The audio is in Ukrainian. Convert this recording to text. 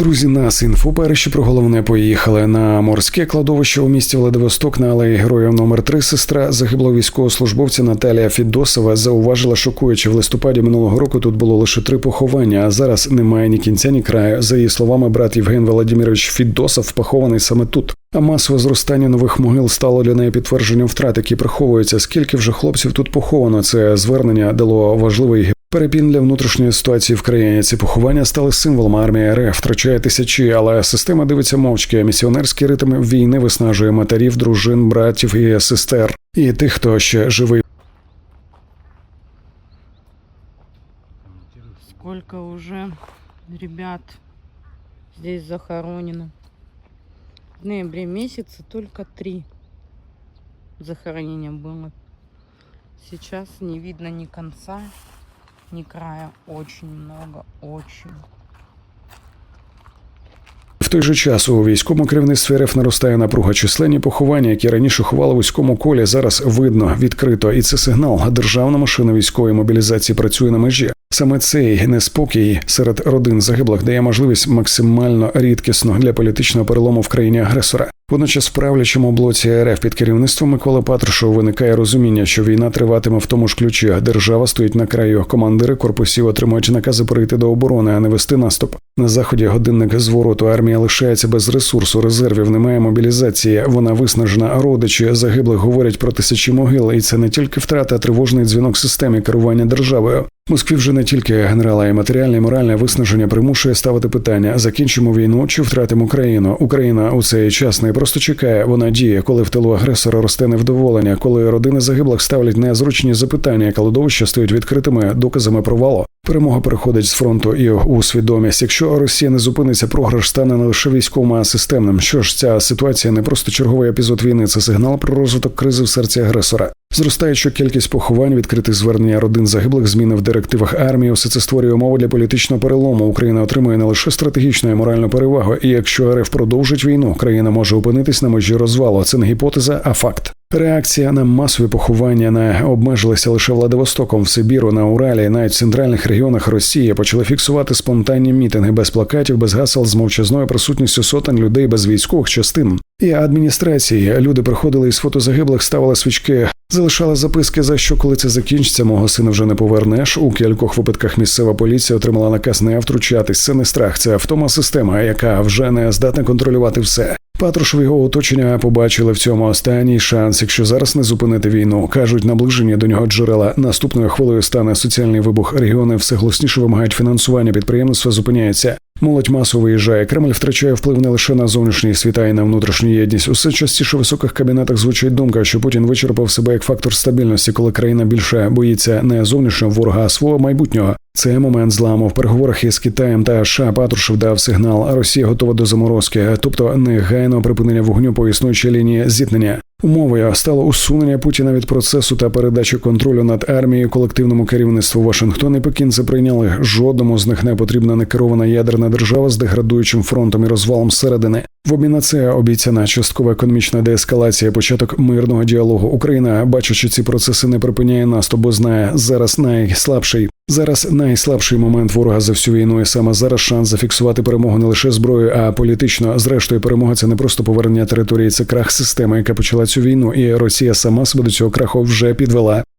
Друзі, нас інфо перші про головне поїхали на морське кладовище у місті Владивосток на алеї героїв номер 3 Сестра загиблого військовослужбовця Наталія Фідосова зауважила, шокуючи в листопаді минулого року тут було лише три поховання, а зараз немає ні кінця, ні краю. За її словами, брат Євген Володимирович Фідосов похований саме тут. А масове зростання нових могил стало для неї підтвердженням втрат, які приховуються. Скільки вже хлопців тут поховано? Це звернення дало важливий Перепін для внутрішньої ситуації в країні ці поховання стали символом армії РФ, втрачає тисячі, але система дивиться мовчки. Місіонерський ритм війни виснажує матерів, дружин, братів і сестер, і тих, хто ще живий. Сколько уже ребят здесь захоронено. В ноябре месяце только три захоронения было. Сейчас не видно ни конца, ни края. Очень много, очень. В той же час у військовому керівництві РФ наростає напруга численні поховання, які раніше ховали в військовому колі. Зараз видно відкрито, і це сигнал. Державна машина військової мобілізації працює на межі. Саме цей неспокій серед родин загиблих дає можливість максимально рідкісно для політичного перелому в країні агресора. Водночас, в правлячому блоці РФ під керівництвом Миколи Патрушева виникає розуміння, що війна триватиме в тому ж ключі. Держава стоїть на краю. Командири корпусів отримують накази перейти до оборони, а не вести наступ. На заході годинник звороту армія лишається без ресурсу, резервів немає мобілізації. Вона виснажена. Родичі загиблих говорять про тисячі могил, і це не тільки втрата, а тривожний дзвінок системі керування державою. Москві вже не тільки генерала, і матеріальне і моральне виснаження примушує ставити питання: закінчимо війну чи втратимо Україну. Україна у цей час не просто чекає, вона діє, коли в тилу агресора росте невдоволення, коли родини загиблих ставлять незручні запитання, кладовища стають відкритими доказами провалу. Перемога переходить з фронту і у свідомість. Якщо Росія не зупиниться, програш стане не лише військовим, а системним. Що ж, ця ситуація не просто черговий епізод війни, це сигнал про розвиток кризи в серці агресора. Зростаюча кількість поховань, відкритих звернення родин загиблих, зміни в директивах армії, усе це створює умови для політичного перелому. Україна отримує не лише стратегічну і моральну перевагу. І якщо РФ продовжить війну, країна може опинитись на межі розвалу. Це не гіпотеза, а факт. Реакція на масові поховання не обмежилася лише Владивостоком в Сибіру, на Уралі, навіть в центральних регіонах Росії почали фіксувати спонтанні мітинги без плакатів, без гасел з мовчазною присутністю сотень людей без військових частин. І адміністрації люди приходили із фото загиблих, ставили свічки, залишали записки за що, коли це закінчиться, мого сина вже не повернеш. У кількох випадках місцева поліція отримала наказ не втручатись. Це не страх, це автома система, яка вже не здатна контролювати все. Патрушев і його оточення побачили в цьому останній шанс. Якщо зараз не зупинити війну, кажуть, наближені до нього джерела наступною хвилею стане соціальний вибух. Регіони все голосніше вимагають фінансування. Підприємництва зупиняється. Молодь масово виїжджає. Кремль втрачає вплив не лише на зовнішній світа і на внутрішню єдність. Усе частіше в високих кабінетах звучить думка, що Путін вичерпав себе як фактор стабільності, коли країна більше боїться не зовнішнього ворога, а свого майбутнього. Це момент зламу в переговорах із Китаєм та США Патрушев дав сигнал. Росія готова до заморозки, тобто негайного припинення вогню по існуючій лінії зіткнення. Умовою стало усунення Путіна від процесу та передачі контролю над армією колективному керівництву Вашингтон і Пекін це прийняли. Жодному з них не потрібна некерована ядерна держава з деградуючим фронтом і розвалом зсередини. В обмін на це обіцяна часткова економічна деескалація, початок мирного діалогу. Україна, бачачи ці процеси, не припиняє наступ, бо знає зараз найслабший. Зараз найслабший момент ворога за всю війну, і саме зараз шанс зафіксувати перемогу не лише зброєю, а політично. Зрештою, перемога це не просто повернення території, це крах системи, яка почала цю війну, і Росія сама себе до цього краху вже підвела.